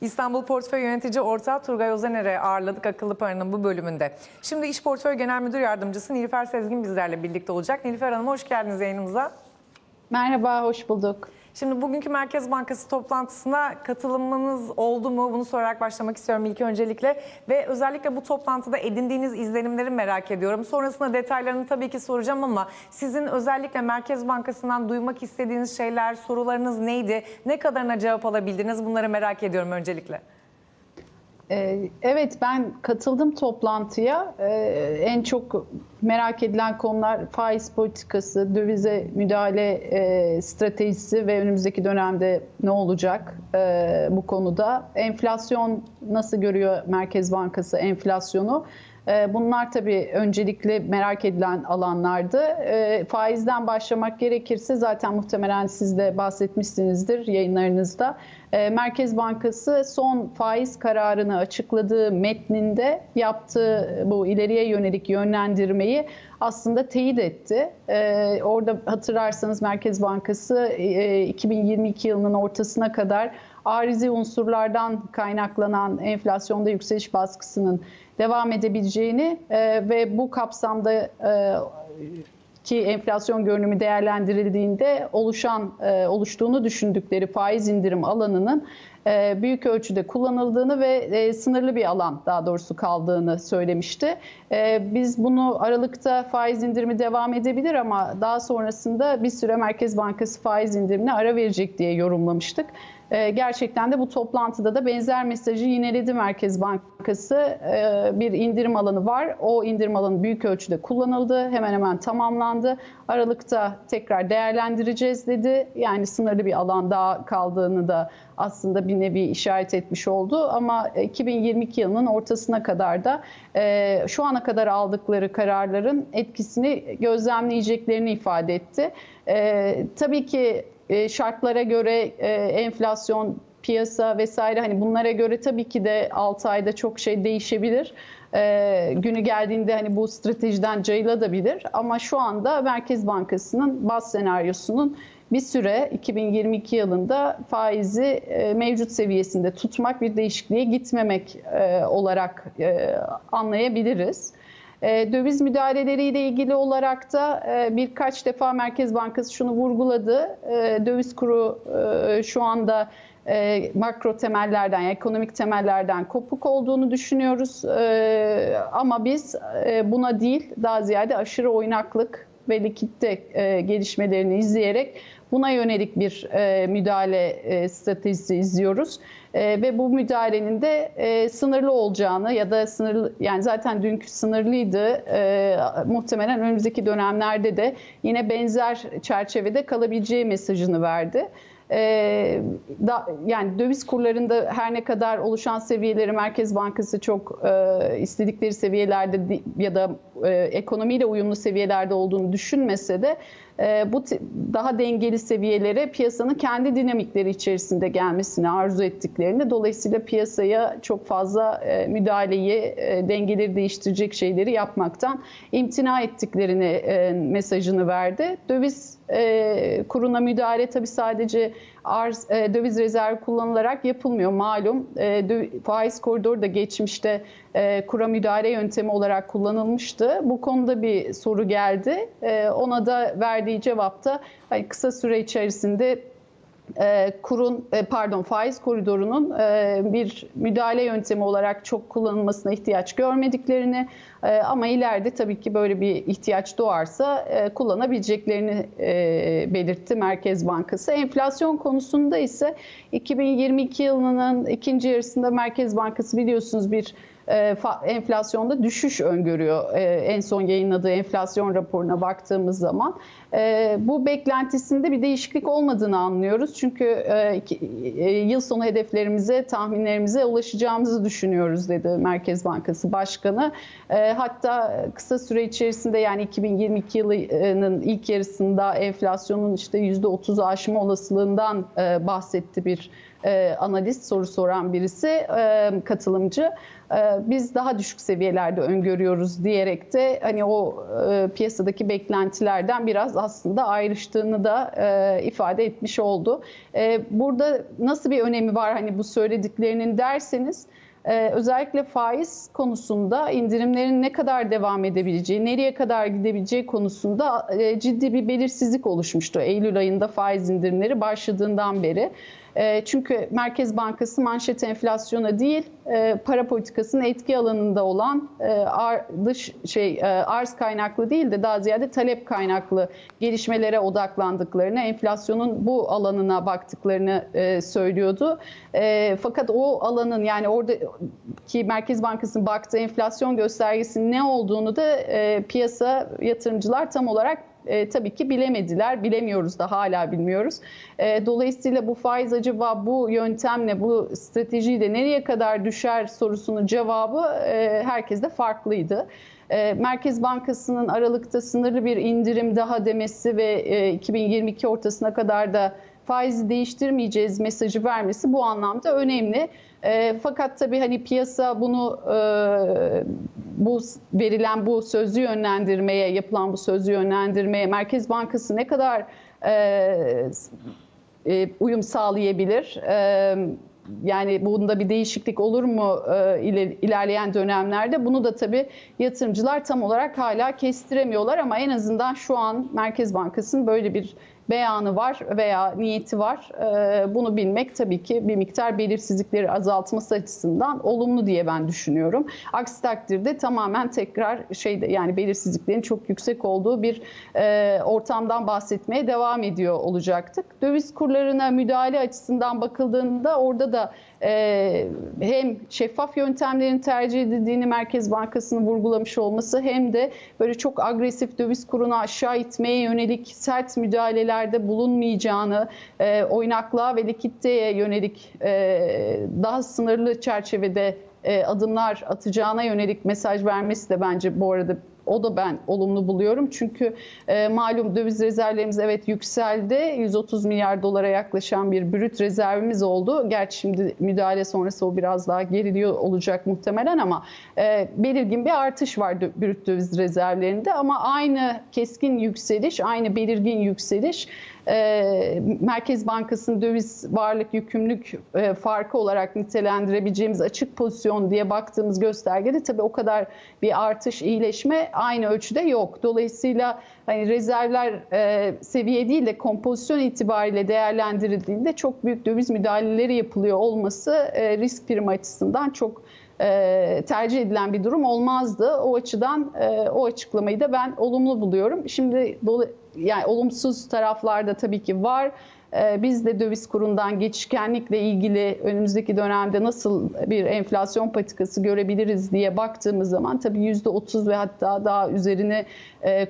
İstanbul Portföy Yönetici Ortağı Turgay Özener'e ağırladık akıllı paranın bu bölümünde. Şimdi İş Portföy Genel Müdür Yardımcısı Nilüfer Sezgin bizlerle birlikte olacak. Nilüfer Hanım hoş geldiniz yayınımıza. Merhaba, hoş bulduk. Şimdi bugünkü Merkez Bankası toplantısına katılımınız oldu mu? Bunu sorarak başlamak istiyorum ilk öncelikle. Ve özellikle bu toplantıda edindiğiniz izlenimleri merak ediyorum. Sonrasında detaylarını tabii ki soracağım ama sizin özellikle Merkez Bankası'ndan duymak istediğiniz şeyler, sorularınız neydi? Ne kadarına cevap alabildiniz? Bunları merak ediyorum öncelikle. Ee, Evet, ben katıldım toplantıya. Ee, En çok merak edilen konular faiz politikası, dövize müdahale e, stratejisi ve önümüzdeki dönemde ne olacak e, bu konuda. Enflasyon nasıl görüyor Merkez Bankası enflasyonu? E, Bunlar tabii öncelikle merak edilen alanlardı. E, Faizden başlamak gerekirse zaten muhtemelen siz de bahsetmişsinizdir yayınlarınızda. E, Merkez Bankası son faiz kararını açıkladığı metninde yaptığı bu ileriye yönelik yönlendirmeyi aslında teyit etti. E, Orada hatırlarsanız Merkez Bankası e, 2022 yılının ortasına kadar arizi unsurlardan kaynaklanan enflasyonda yükseliş baskısının devam edebileceğini e, ve bu kapsamda e, ki enflasyon görünümü değerlendirildiğinde oluşan e, oluştuğunu düşündükleri faiz indirim alanının e, büyük ölçüde kullanıldığını ve e, sınırlı bir alan daha doğrusu kaldığını söylemişti. E, Biz bunu Aralık'ta faiz indirimi devam edebilir ama daha sonrasında bir süre Merkez Bankası faiz indirimine ara verecek diye yorumlamıştık. E, Gerçekten de bu toplantıda da benzer mesajı yineledi Merkez Bankası. E, Bir indirim alanı var. O indirim alanı büyük ölçüde kullanıldı. Hemen hemen tamamlandı. Aralıkta tekrar değerlendireceğiz dedi. Yani sınırlı bir alan daha kaldığını da aslında bir nevi işaret etmiş oldu. Ama 2022 yılının ortasına kadar da e, şu ana kadar aldıkları kararların etkisini gözlemleyeceklerini ifade etti. E, tabii ki e, şartlara göre e, enflasyon, piyasa vesaire hani bunlara göre tabii ki de 6 ayda çok şey değişebilir. E, günü geldiğinde hani bu stratejiden cayılabilir ama şu anda Merkez Bankası'nın baz senaryosunun bir süre 2022 yılında faizi e, mevcut seviyesinde tutmak, bir değişikliğe gitmemek e, olarak e, anlayabiliriz. E, Döviz müdahaleleriyle ilgili olarak da e, birkaç defa Merkez Bankası şunu vurguladı. E, Döviz kuru e, şu anda e, makro temellerden, yani ekonomik temellerden kopuk olduğunu düşünüyoruz. E, Ama biz buna değil, daha ziyade aşırı oynaklık ve likitte e, gelişmelerini izleyerek buna yönelik bir e, müdahale e, stratejisi izliyoruz. E, ve bu müdahalenin de e, sınırlı olacağını ya da sınırlı yani zaten dünkü sınırlıydı. E, muhtemelen önümüzdeki dönemlerde de yine benzer çerçevede kalabileceği mesajını verdi. Ee, da, yani döviz kurlarında her ne kadar oluşan seviyeleri Merkez Bankası çok e, istedikleri seviyelerde ya da e, ekonomiyle uyumlu seviyelerde olduğunu düşünmese de e, bu daha dengeli seviyelere piyasanın kendi dinamikleri içerisinde gelmesini arzu ettiklerini dolayısıyla piyasaya çok fazla e, müdahaleyi e, dengeleri değiştirecek şeyleri yapmaktan imtina ettiklerini e, mesajını verdi. Döviz e, kuruna müdahale tabii sadece arz e, döviz rezervi kullanılarak yapılmıyor malum. E, dö- faiz koridoru da geçmişte e, kura müdahale yöntemi olarak kullanılmıştı. Bu konuda bir soru geldi. E, ona da verdiği cevapta hani kısa süre içerisinde kurun e, pardon faiz koridorunun e, bir müdahale yöntemi olarak çok kullanılmasına ihtiyaç görmediklerini e, ama ileride tabii ki böyle bir ihtiyaç doğarsa e, kullanabileceklerini e, belirtti Merkez Bankası. Enflasyon konusunda ise 2022 yılının ikinci yarısında Merkez Bankası biliyorsunuz bir e, enflasyonda düşüş öngörüyor. E, en son yayınladığı enflasyon raporuna baktığımız zaman. E, bu beklentisinde bir değişiklik olmadığını anlıyoruz. Çünkü e, e, yıl sonu hedeflerimize, tahminlerimize ulaşacağımızı düşünüyoruz dedi Merkez Bankası Başkanı. E, hatta kısa süre içerisinde yani 2022 yılının ilk yarısında enflasyonun işte %30'u aşma olasılığından e, bahsetti bir e, analist soru soran birisi e, katılımcı. E, biz daha düşük seviyelerde öngörüyoruz diyerek de hani o e, piyasadaki beklentilerden biraz aslında ayrıştığını da e, ifade etmiş oldu. E, burada nasıl bir önemi var hani bu söylediklerinin derseniz ee, özellikle faiz konusunda indirimlerin ne kadar devam edebileceği, nereye kadar gidebileceği konusunda e, ciddi bir belirsizlik oluşmuştu Eylül ayında faiz indirimleri başladığından beri. E, çünkü Merkez Bankası manşet enflasyona değil, e, para politikasının etki alanında olan e, dış şey e, arz kaynaklı değil de daha ziyade talep kaynaklı gelişmelere odaklandıklarını, enflasyonun bu alanına baktıklarını söylüyordu. Fakat o alanın yani oradaki Merkez Bankası'nın baktığı enflasyon göstergesinin ne olduğunu da piyasa yatırımcılar tam olarak e, tabii ki bilemediler. Bilemiyoruz da hala bilmiyoruz. E, dolayısıyla bu faiz acaba bu yöntemle, bu stratejiyle nereye kadar düşer sorusunun cevabı e, herkeste farklıydı. E, Merkez Bankası'nın Aralık'ta sınırlı bir indirim daha demesi ve e, 2022 ortasına kadar da faizi değiştirmeyeceğiz mesajı vermesi bu anlamda önemli. E, fakat tabii hani piyasa bunu e, bu verilen bu sözlü yönlendirmeye, yapılan bu sözlü yönlendirmeye Merkez Bankası ne kadar e, e, uyum sağlayabilir? E, yani bunda bir değişiklik olur mu e, ilerleyen dönemlerde? Bunu da tabii yatırımcılar tam olarak hala kestiremiyorlar ama en azından şu an Merkez Bankası'nın böyle bir beyanı var veya niyeti var. Ee, bunu bilmek tabii ki bir miktar belirsizlikleri azaltması açısından olumlu diye ben düşünüyorum. Aksi takdirde tamamen tekrar şeyde yani belirsizliklerin çok yüksek olduğu bir e, ortamdan bahsetmeye devam ediyor olacaktık. Döviz kurlarına müdahale açısından bakıldığında orada da e, hem şeffaf yöntemlerin tercih edildiğini Merkez Bankası'nın vurgulamış olması hem de böyle çok agresif döviz kurunu aşağı itmeye yönelik sert müdahalelerde bulunmayacağını, e, oynaklığa ve likiditeye yönelik e, daha sınırlı çerçevede e, adımlar atacağına yönelik mesaj vermesi de bence bu arada o da ben olumlu buluyorum. Çünkü e, malum döviz rezervlerimiz evet yükseldi. 130 milyar dolara yaklaşan bir brüt rezervimiz oldu. Gerçi şimdi müdahale sonrası o biraz daha geriliyor olacak muhtemelen ama e, belirgin bir artış var brüt döviz rezervlerinde. Ama aynı keskin yükseliş, aynı belirgin yükseliş e, Merkez Bankası'nın döviz varlık yükümlülük e, farkı olarak nitelendirebileceğimiz açık pozisyon diye baktığımız göstergede tabii o kadar bir artış, iyileşme aynı ölçüde yok. Dolayısıyla hani rezervler e, seviye değil de kompozisyon itibariyle değerlendirildiğinde çok büyük döviz müdahaleleri yapılıyor olması e, risk primi açısından çok e, tercih edilen bir durum olmazdı. O açıdan e, o açıklamayı da ben olumlu buluyorum. Şimdi yani olumsuz taraflarda tabii ki var. E, biz de döviz kurundan geçişkenlikle ilgili önümüzdeki dönemde nasıl bir enflasyon patikası görebiliriz diye baktığımız zaman tabii %30 ve hatta daha üzerine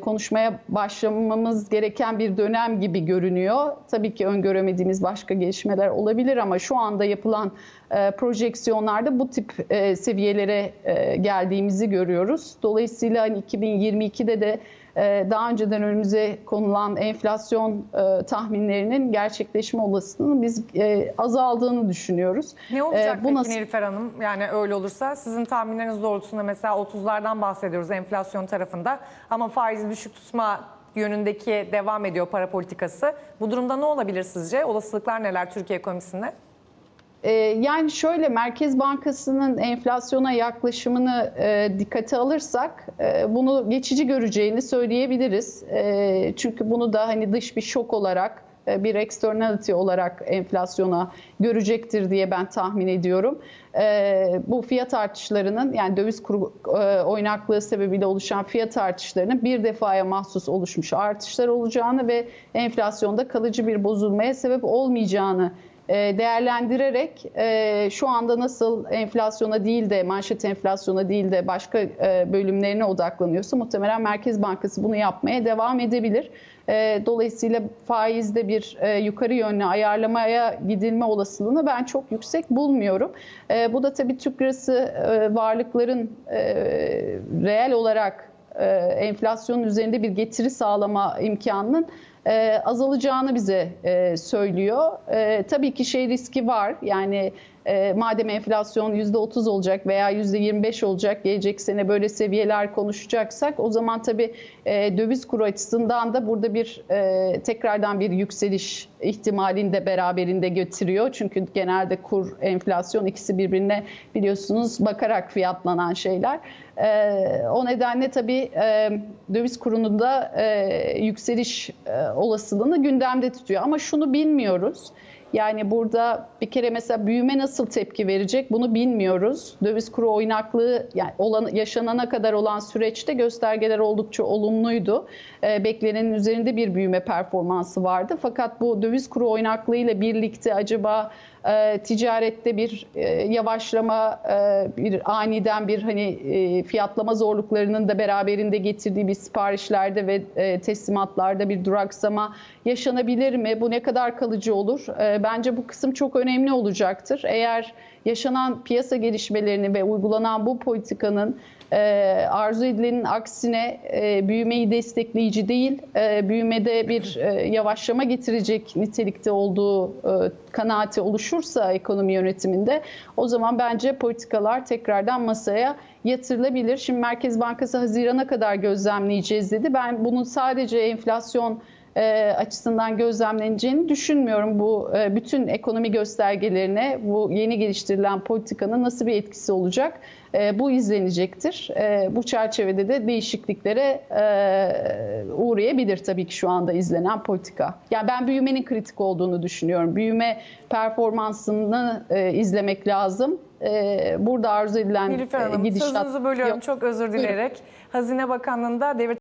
konuşmaya başlamamız gereken bir dönem gibi görünüyor. Tabii ki öngöremediğimiz başka gelişmeler olabilir ama şu anda yapılan projeksiyonlarda bu tip seviyelere geldiğimizi görüyoruz. Dolayısıyla hani 2022'de de daha önceden önümüze konulan enflasyon tahminlerinin gerçekleşme olasılığının biz azaldığını düşünüyoruz. Ne olacak Bu peki nasıl... Nilüfer Hanım? Yani öyle olursa sizin tahminleriniz doğrultusunda mesela 30'lardan bahsediyoruz enflasyon tarafında ama faizi düşük tutma yönündeki devam ediyor para politikası. Bu durumda ne olabilir sizce? Olasılıklar neler Türkiye ekonomisinde? Ee, yani şöyle Merkez Bankası'nın enflasyona yaklaşımını e, dikkate alırsak e, bunu geçici göreceğini söyleyebiliriz. E, çünkü bunu da hani dış bir şok olarak bir externality olarak enflasyona görecektir diye ben tahmin ediyorum. Bu fiyat artışlarının yani döviz kuru oynaklığı sebebiyle oluşan fiyat artışlarının bir defaya mahsus oluşmuş artışlar olacağını ve enflasyonda kalıcı bir bozulmaya sebep olmayacağını değerlendirerek şu anda nasıl enflasyona değil de manşet enflasyona değil de başka bölümlerine odaklanıyorsa muhtemelen Merkez Bankası bunu yapmaya devam edebilir. Dolayısıyla faizde bir yukarı yönlü ayarlamaya gidilme olasılığını ben çok yüksek bulmuyorum. Bu da tabii Türk lirası varlıkların reel olarak enflasyonun üzerinde bir getiri sağlama imkanının e, azalacağını bize e, söylüyor. E, tabii ki şey riski var. Yani e, madem enflasyon %30 olacak veya %25 olacak gelecek sene böyle seviyeler konuşacaksak o zaman tabii e, döviz kuru açısından da burada bir e, tekrardan bir yükseliş ihtimalini de beraberinde getiriyor. Çünkü genelde kur, enflasyon ikisi birbirine biliyorsunuz bakarak fiyatlanan şeyler. E, o nedenle tabii e, döviz kurunun da e, yükseliş e, olasılığını gündemde tutuyor. Ama şunu bilmiyoruz. Yani burada bir kere mesela büyüme nasıl tepki verecek bunu bilmiyoruz. Döviz kuru oynaklığı yani olan, yaşanana kadar olan süreçte göstergeler oldukça olumluydu. Ee, beklenenin üzerinde bir büyüme performansı vardı. Fakat bu döviz kuru oynaklığıyla birlikte acaba e, ticarette bir e, yavaşlama, e, bir aniden bir hani e, fiyatlama zorluklarının da beraberinde getirdiği bir siparişlerde ve e, teslimatlarda bir duraksama yaşanabilir mi? Bu ne kadar kalıcı olur? E, bence bu kısım çok önemli olacaktır. Eğer yaşanan piyasa gelişmelerini ve uygulanan bu politikanın arzu edilenin aksine e, büyümeyi destekleyici değil, e, büyümede bir e, yavaşlama getirecek nitelikte olduğu kanaati oluşursa ekonomi yönetiminde o zaman bence politikalar tekrardan masaya yatırılabilir. Şimdi Merkez Bankası Haziran'a kadar gözlemleyeceğiz dedi. Ben bunun sadece enflasyon e, açısından gözlemleneceğini düşünmüyorum. Bu e, bütün ekonomi göstergelerine bu yeni geliştirilen politikanın nasıl bir etkisi olacak? E, bu izlenecektir. E, bu çerçevede de değişikliklere e, uğrayabilir tabii ki şu anda izlenen politika. Yani ben büyümenin kritik olduğunu düşünüyorum. Büyüme performansını e, izlemek lazım. E, burada arzu edilen Nilüfer e, Hanım gidişat sözünüzü bölüyorum yok. çok özür dileyerek. Hazine Bakanlığı'nda devir